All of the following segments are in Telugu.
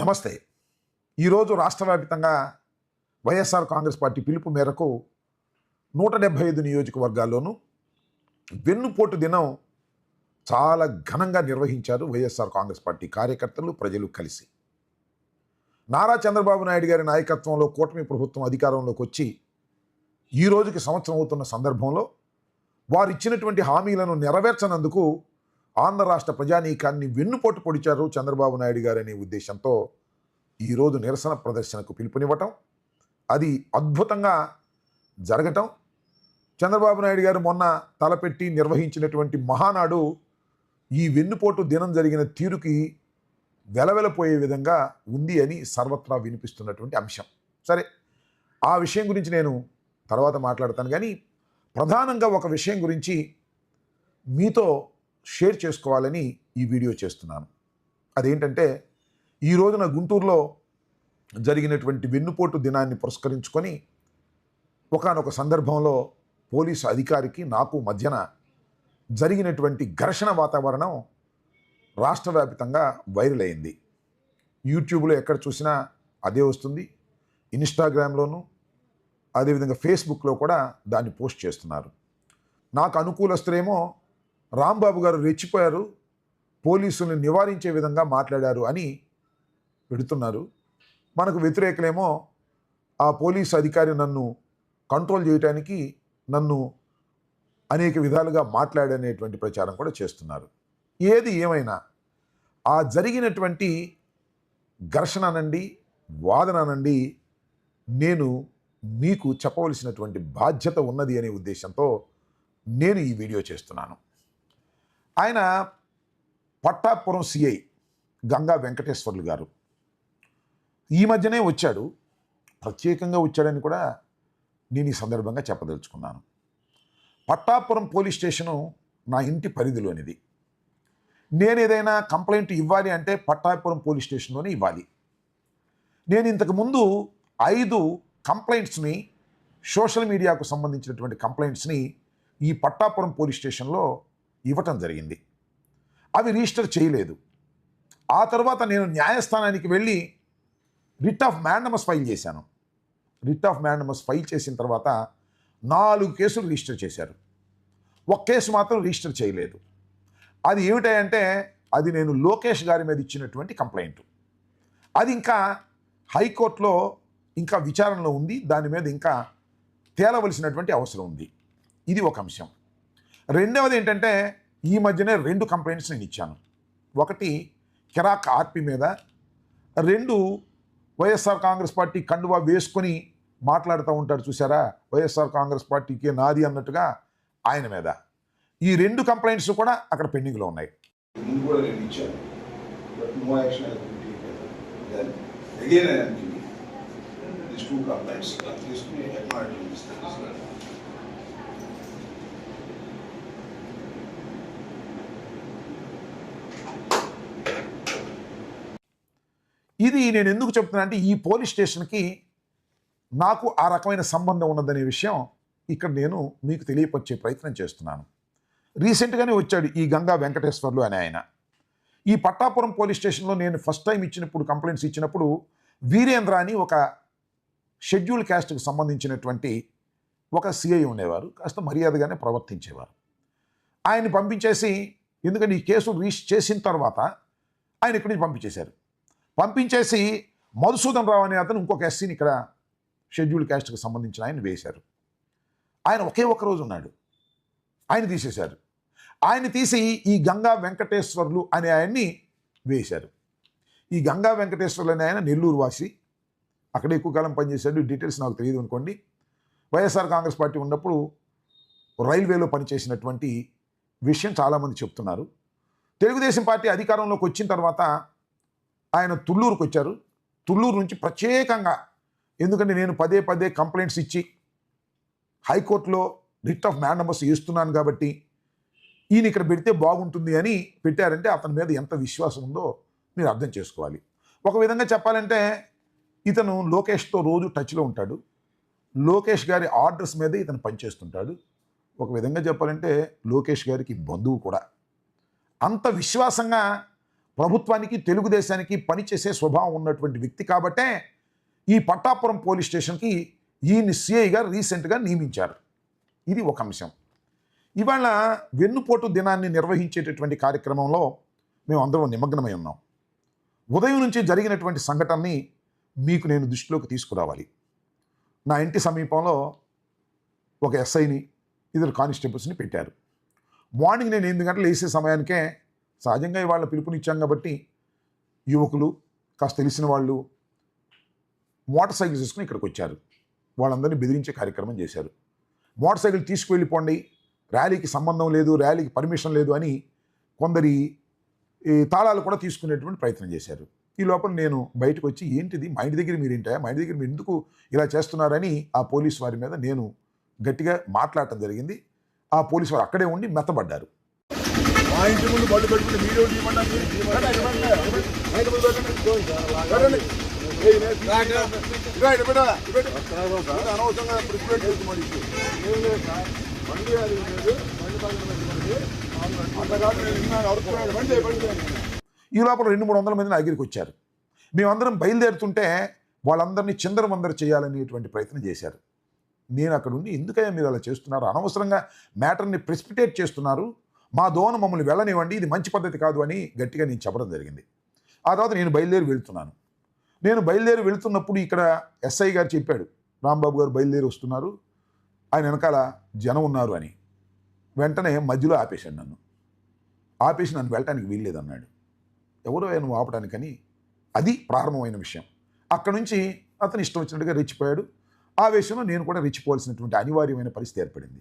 నమస్తే. ఈరోజు రాష్ట్ర వ్యాప్తంగా వైఎస్ఆర్ కాంగ్రెస్ పార్టీ పిలుపు మేరకు నూట డెబ్భై ఐదు నియోజకవర్గాల్లోనూ వెన్నుపోటు దినం చాలా ఘనంగా నిర్వహించారు వైఎస్ఆర్ కాంగ్రెస్ పార్టీ కార్యకర్తలు ప్రజలు కలిసి. నారా చంద్రబాబు నాయుడు గారి నాయకత్వంలో కూటమి ప్రభుత్వం అధికారంలోకి వచ్చి ఈ రోజుకి సంవత్సరం అవుతున్న సందర్భంలో వారు ఇచ్చినటువంటి హామీలను నెరవేర్చనందుకు ఆంధ్ర రాష్ట్ర ప్రజానీకాన్ని వెన్నుపోటు పొడిచారు చంద్రబాబు నాయుడు గారు అనే ఉద్దేశంతో ఈరోజు నిరసన ప్రదర్శనకు పిలుపునివ్వటం అది అద్భుతంగా జరగటం. చంద్రబాబు నాయుడు గారు మొన్న తలపెట్టి నిర్వహించినటువంటి మహానాడు ఈ వెన్నుపోటు దినం జరిగిన తీరుకి వెలవెలపోయే విధంగా ఉంది అని సర్వత్రా వినిపిస్తున్నటువంటి అంశం. సరే ఆ విషయం గురించి నేను తర్వాత మాట్లాడతాను. కానీ ప్రధానంగా ఒక విషయం గురించి మీతో షేర్ చేసుకోవాలని ఈ వీడియో చేస్తున్నాను. అదేంటంటే ఈ రోజున గుంటూరులో జరిగినటువంటి వెన్నుపోటు దినాన్ని పురస్కరించుకొని ఒకానొక సందర్భంలో పోలీసు అధికారికి నాకు మధ్యన జరిగినటువంటి ఘర్షణ వాతావరణం రాష్ట్ర వ్యాప్తంగా వైరల్ అయింది. యూట్యూబ్లో ఎక్కడ చూసినా అదే వస్తుంది. ఇన్స్టాగ్రామ్లోనూ అదేవిధంగా ఫేస్బుక్లో కూడా దాన్ని పోస్ట్ చేస్తున్నారు. నాకు అనుకూలస్తులేమో రాంబాబు గారు రెచ్చిపోయారు పోలీసుల్ని నివారించే విధంగా మాట్లాడారు అని పెడుతున్నారు. మనకు వ్యతిరేకులేమో ఆ పోలీసు అధికారి నన్ను కంట్రోల్ చేయటానికి నన్ను అనేక విధాలుగా మాట్లాడనేటువంటి ప్రచారం కూడా చేస్తున్నారు. ఏది ఏమైనా ఆ జరిగినటువంటి ఘర్షణ వాదననండి వాదన నేను మీకు చెప్పవలసినటువంటి బాధ్యత ఉన్నది అనే ఉద్దేశంతో నేను ఈ వీడియో చేస్తున్నాను. ఆయన పట్టాపురం సిఐ గంగా వెంకటేశ్వర్లు గారు. ఈ మధ్యనే వచ్చాడు. ప్రత్యేకంగా వచ్చాడని కూడా నేను ఈ సందర్భంగా చెప్పదలుచుకున్నాను. పట్టాపురం పోలీస్ స్టేషను నా ఇంటి పరిధిలోనిది. నేను ఏదైనా కంప్లైంట్ ఇవ్వాలి అంటే పట్టాపురం పోలీస్ స్టేషన్లోనే ఇవ్వాలి. నేను ఇంతకుముందు ఐదు కంప్లైంట్స్ని సోషల్ మీడియాకు సంబంధించినటువంటి కంప్లైంట్స్ని ఈ పట్టాపురం పోలీస్ స్టేషన్లో ఇవ్వటం జరిగింది. అవి రిజిస్టర్ చేయలేదు. ఆ తర్వాత నేను న్యాయస్థానానికి వెళ్ళి రిట్ ఆఫ్ మ్యాండమస్ ఫైల్ చేశాను. రిట్ ఆఫ్ మ్యాండమస్ ఫైల్ చేసిన తర్వాత నాలుగు కేసులు రిజిస్టర్ చేశారు. ఒక కేసు మాత్రం రిజిస్టర్ చేయలేదు. అది ఏమిటంటే అది నేను లోకేష్ గారి మీద ఇచ్చినటువంటి కంప్లైంట్. అది ఇంకా హైకోర్టులో ఇంకా విచారణలో ఉంది. దాని మీద ఇంకా తేలవలసినటువంటి అవసరం ఉంది. ఇది ఒక అంశం. రెండవది ఏంటంటే ఈ మధ్యనే రెండు కంప్లైంట్స్ నేను ఇచ్చాను. ఒకటి కిరాక్ ఆర్పి మీద. రెండు వైఎస్ఆర్ కాంగ్రెస్ పార్టీ కండువా వేసుకొని మాట్లాడుతూ ఉంటారు చూసారా వైఎస్ఆర్ కాంగ్రెస్ పార్టీకి నాది అన్నట్టుగా ఆయన మీద. ఈ రెండు కంప్లైంట్స్ కూడా అక్కడ పెండింగ్లో ఉన్నాయి. ఇచ్చాను. again I am giving. These two complaints, ఇది నేను ఎందుకు చెప్తున్నా అంటే ఈ పోలీస్ స్టేషన్కి నాకు ఆ రకమైన సంబంధం ఉన్నదనే విషయం ఇక్కడ నేను మీకు తెలియపరిచే ప్రయత్నం చేస్తున్నాను. రీసెంట్గానే వచ్చాడు ఈ గంగా వెంకటేశ్వర్లు అనే ఆయన. ఈ పట్టాపురం పోలీస్ స్టేషన్లో నేను ఫస్ట్ టైం ఇచ్చినప్పుడు కంప్లైంట్స్ ఇచ్చినప్పుడు వీరేంద్ర అని ఒక షెడ్యూల్ క్యాస్ట్కి సంబంధించినటువంటి ఒక సిఐ ఉండేవారు కాస్త మర్యాదగానే ప్రవర్తించేవారు. ఆయన్ని పంపించేసి ఎందుకంటే ఈ కేసు రీచ్ చేసిన తర్వాత ఆయన ఇక్కడి నుంచి పంపించేశారు. పంపించేసి మధుసూదన్ రావు అనే అతను ఇంకొక ఎస్సీని ఇక్కడ షెడ్యూల్ క్యాస్ట్కి సంబంధించిన ఆయన వేశారు. ఆయన ఒకే ఒక్క రోజు ఉన్నాడు. ఆయన తీసేశారు. ఆయన తీసి ఈ గంగా వెంకటేశ్వర్లు అనే ఆయన్ని వేశారు. ఈ గంగా వెంకటేశ్వర్లు అనే ఆయన నెల్లూరు వాసి. అక్కడ ఎక్కువ కాలం పనిచేశాడు. డీటెయిల్స్ నాకు తెలియదు అనుకోండి. వైఎస్ఆర్ కాంగ్రెస్ పార్టీ ఉన్నప్పుడు రైల్వేలో పనిచేసినటువంటి విషయం చాలామంది చెప్తున్నారు. తెలుగుదేశం పార్టీ అధికారంలోకి వచ్చిన తర్వాత ఆయన తుళ్ళూరుకు వచ్చారు. తుళ్ళూరు నుంచి ప్రత్యేకంగా ఎందుకంటే నేను పదే పదే కంప్లైంట్స్ ఇచ్చి హైకోర్టులో రిట్ ఆఫ్ మ్యాండమస్ ఇస్తున్నాను కాబట్టి ఈయన ఇక్కడ పెడితే బాగుంటుంది అని పెట్టారంటే అతని మీద ఎంత విశ్వాసం ఉందో మీరు అర్థం చేసుకోవాలి. ఒక విధంగా చెప్పాలంటే ఇతను లోకేష్తో రోజు టచ్లో ఉంటాడు. లోకేష్ గారి ఆర్డర్స్ మీద ఇతను పనిచేస్తుంటాడు. ఒక విధంగా చెప్పాలంటే లోకేష్ గారికి బంధువు కూడా. అంత విశ్వాసంగా ప్రభుత్వానికి తెలుగుదేశానికి పనిచేసే స్వభావం ఉన్నటువంటి వ్యక్తి కాబట్టే ఈ పట్టాపురం పోలీస్ స్టేషన్కి ఈయన్ని సిఐగా రీసెంట్గా నియమించారు. ఇది ఒక అంశం. ఇవాళ వెన్నుపోటు దినాన్ని నిర్వహించేటటువంటి కార్యక్రమంలో మేము అందరం నిమగ్నమై ఉన్నాం. ఉదయం నుంచి జరిగినటువంటి సంఘటనని మీకు నేను దృష్టిలోకి తీసుకురావాలి. నా ఇంటి సమీపంలో ఒక ఎస్ఐని ఇద్దరు కానిస్టేబుల్స్ని పెట్టారు. మార్నింగ్ నేను ఎనిమిది గంటలు వేసే సమయానికే సహజంగా ఇవాళ పిలుపునిచ్చాం కాబట్టి యువకులు కాస్త తెలిసిన వాళ్ళు మోటార్ సైకిల్ తీసుకుని ఇక్కడికి వచ్చారు. వాళ్ళందరినీ బెదిరించే కార్యక్రమం చేశారు. మోటార్ సైకిల్ తీసుకువెళ్ళిపోండి ర్యాలీకి సంబంధం లేదు ర్యాలీకి పర్మిషన్ లేదు అని కొందరి ఈ తాళాలు కూడా తీసుకునేటువంటి ప్రయత్నం చేశారు. ఈ లోపల నేను బయటకు వచ్చి ఏంటిది? మా ఇంటి దగ్గర మీరు ఏంటా మా ఇంటి దగ్గర మీరు ఎందుకు ఇలా చేస్తున్నారని ఆ పోలీస్ వారి మీద నేను గట్టిగా మాట్లాడటం జరిగింది. ఆ పోలీసు వారు అక్కడే ఉండి మెత్తబడ్డారు. మా ఇంటి ముందు బళ్ళు పెట్టుకుని అనవసరంగా మరి. బండి అది లేదు. బండి ఈ లోపల రెండు మూడు వందల మంది నా దగ్గరికి వచ్చారు. మేమందరం బయలుదేరుతుంటే వాళ్ళందరినీ చిందరవందర చేయాలనేటువంటి ప్రయత్నం చేశారు. నేను అక్కడ ఉండి ఎందుకయ్యా మీరు అలా చేస్తున్నారు? అనవసరంగా మ్యాటర్ని ప్రెసిపిటేట్ చేస్తున్నారు. మా దోన మమ్మల్ని వెళ్ళనివ్వండి ఇది మంచి పద్ధతి కాదు అని గట్టిగా నేను చెప్పడం జరిగింది. ఆ తర్వాత నేను బయలుదేరి వెళ్తున్నాను. నేను బయలుదేరి వెళ్తున్నప్పుడు ఇక్కడ ఎస్ఐ గారు చెప్పాడు రాంబాబు గారు బయలుదేరి వస్తున్నారు ఆయన వెనకాల జనం ఉన్నారు అని. వెంటనే మధ్యలో ఆపేశాడు నన్ను. ఆపేసి నన్ను వెళ్ళటానికి వీల్లేదన్నాడు. ఎవరో నువ్వు ఆపడానికని అది ప్రారంభమైన విషయం. అక్కడ నుంచి అతను ఇష్టం వచ్చినట్టుగా రెచ్చిపోయాడు. ఆ విషయంలో నేను కూడా రెచ్చిపోవాల్సినటువంటి అనివార్యమైన పరిస్థితి ఏర్పడింది.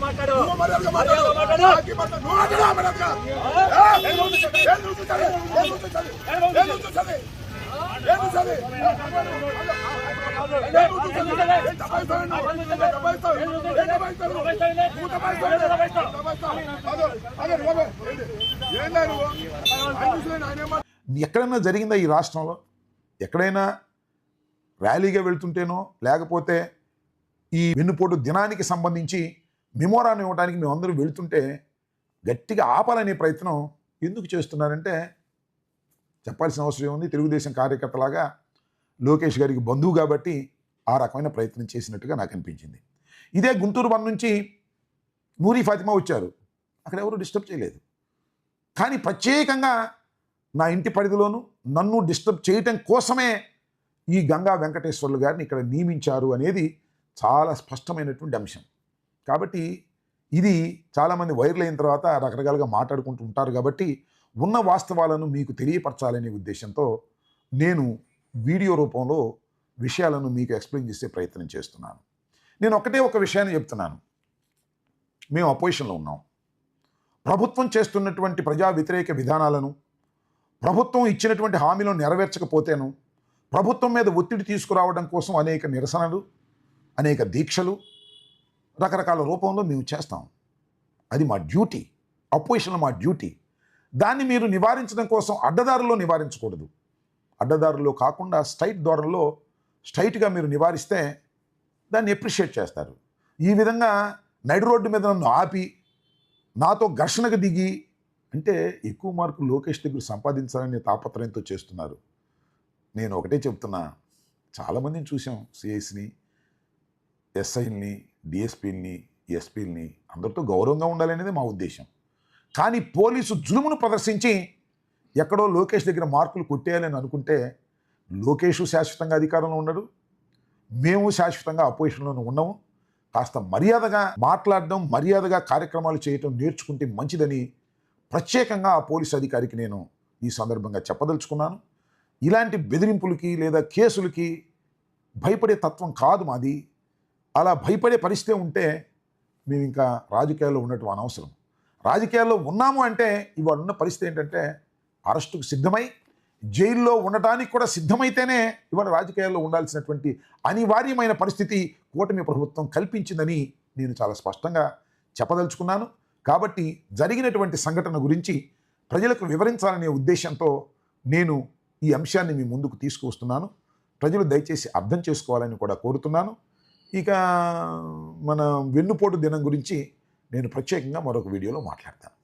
మాట్లాడు ఎక్కడైనా జరిగిందా ఈ రాష్ట్రంలో? ఎక్కడైనా ర్యాలీగా వెళ్తుంటేనో లేకపోతే ఈ వెన్నుపోటు దినానికి సంబంధించి మెమోరాన్ని ఇవ్వడానికి మేమందరం వెళ్తుంటే గట్టిగా ఆపాలనే ప్రయత్నం ఎందుకు చేస్తున్నారంటే చెప్పాల్సిన అవసరం ఏముంది? తెలుగుదేశం కార్యకర్తలాగా లోకేష్ గారికి బంధువు కాబట్టి ఆ రకమైన ప్రయత్నం చేసినట్టుగా నాకు అనిపించింది. ఇదే గుంటూరు వన్ నుంచి నూరి ఫాతిమా వచ్చారు. అక్కడ ఎవరు డిస్టర్బ్ చేయలేదు. కానీ ప్రత్యేకంగా నా ఇంటి పరిధిలోనూ నన్ను డిస్టర్బ్ చేయటం కోసమే ఈ గంగా వెంకటేశ్వర్లు గారిని ఇక్కడ నియమించారు అనేది చాలా స్పష్టమైనటువంటి అంశం. కాబట్టి ఇది చాలామంది వైర్లు అయిన తర్వాత రకరకాలుగా మాట్లాడుకుంటూ ఉంటారు కాబట్టి ఉన్న వాస్తవాలను మీకు తెలియపరచాలనే ఉద్దేశంతో నేను వీడియో రూపంలో విషయాలను మీకు ఎక్స్ప్లెయిన్ చేసే ప్రయత్నం చేస్తున్నాను. నేను ఒకటే ఒక విషయాన్ని చెప్తున్నాను. మేము అపోజిషన్లో ఉన్నాం. ప్రభుత్వం చేస్తున్నటువంటి ప్రజా వ్యతిరేక విధానాలను ప్రభుత్వం ఇచ్చినటువంటి హామీలను నెరవేర్చకపోతేను ప్రభుత్వం మీద ఒత్తిడి తీసుకురావడం కోసం అనేక నిరసనలు అనేక దీక్షలు రకరకాల రూపంలో మేము చేస్తాం. అది మా డ్యూటీ అపోజిషన్లో మా డ్యూటీ. దాన్ని మీరు నివారించడం కోసం అడ్డదారుల్లో నివారించకూడదు. అడ్డదారుల్లో కాకుండా స్ట్రైట్ ద్వారంలో స్ట్రైట్గా మీరు నివారిస్తే దాన్ని ఎప్రిషియేట్ చేస్తారు. ఈ విధంగా నైట్ రోడ్డు మీద నన్ను ఆపి నాతో ఘర్షణకు దిగి అంటే ఎక్కువ మార్కులు లోకేష్ దగ్గర సంపాదించాలనే తాపత్రయంతో చేస్తున్నారు. నేను ఒకటే చెప్తున్నా. చాలామందిని చూసాం సిఐసిని ఎస్ఐల్ని డిఎస్పీల్ని ఎస్పీల్ని. అందరితో గౌరవంగా ఉండాలనేది మా ఉద్దేశం. కానీ పోలీసు జులుమును ప్రదర్శించి ఎక్కడో లోకేష్ దగ్గర మార్కులు కొట్టేయాలని అనుకుంటే లోకేష్ శాశ్వతంగా అధికారంలో ఉండడు. మేము శాశ్వతంగా అపోజిషన్లోనే ఉన్నాము. కాస్త మర్యాదగా మాట్లాడడం మర్యాదగా కార్యక్రమాలు చేయటం నేర్చుకుంటే మంచిదని ప్రత్యేకంగా ఆ పోలీస్ అధికారికి నేను ఈ సందర్భంగా చెప్పదలుచుకున్నాను. ఇలాంటి బెదిరింపులకి లేదా కేసులకి భయపడే తత్వం కాదు మాది. అలా భయపడే పరిస్థితి ఉంటే మేము ఇంకా రాజకీయాల్లో ఉండటం అనవసరం. రాజకీయాల్లో ఉన్నాము అంటే ఇవాళ ఉన్న పరిస్థితి ఏంటంటే అరెస్టుకు సిద్ధమై జైల్లో ఉండటానికి కూడా సిద్ధమైతేనే ఇవాళ రాజకీయాల్లో ఉండాల్సినటువంటి అనివార్యమైన పరిస్థితి కూటమి ప్రభుత్వం కల్పించిందని నేను చాలా స్పష్టంగా చెప్పదలుచుకున్నాను. కాబట్టి జరిగినటువంటి సంఘటన గురించి ప్రజలకు వివరించాలనే ఉద్దేశంతో నేను ఈ అంశాన్ని మీ ముందుకు తీసుకువస్తున్నాను. ప్రజలు దయచేసి అర్థం చేసుకోవాలని కూడా కోరుతున్నాను. ఇక మన వెన్నుపోటు దినం గురించి నేను ప్రత్యేకంగా మరొక వీడియోలో మాట్లాడతాను.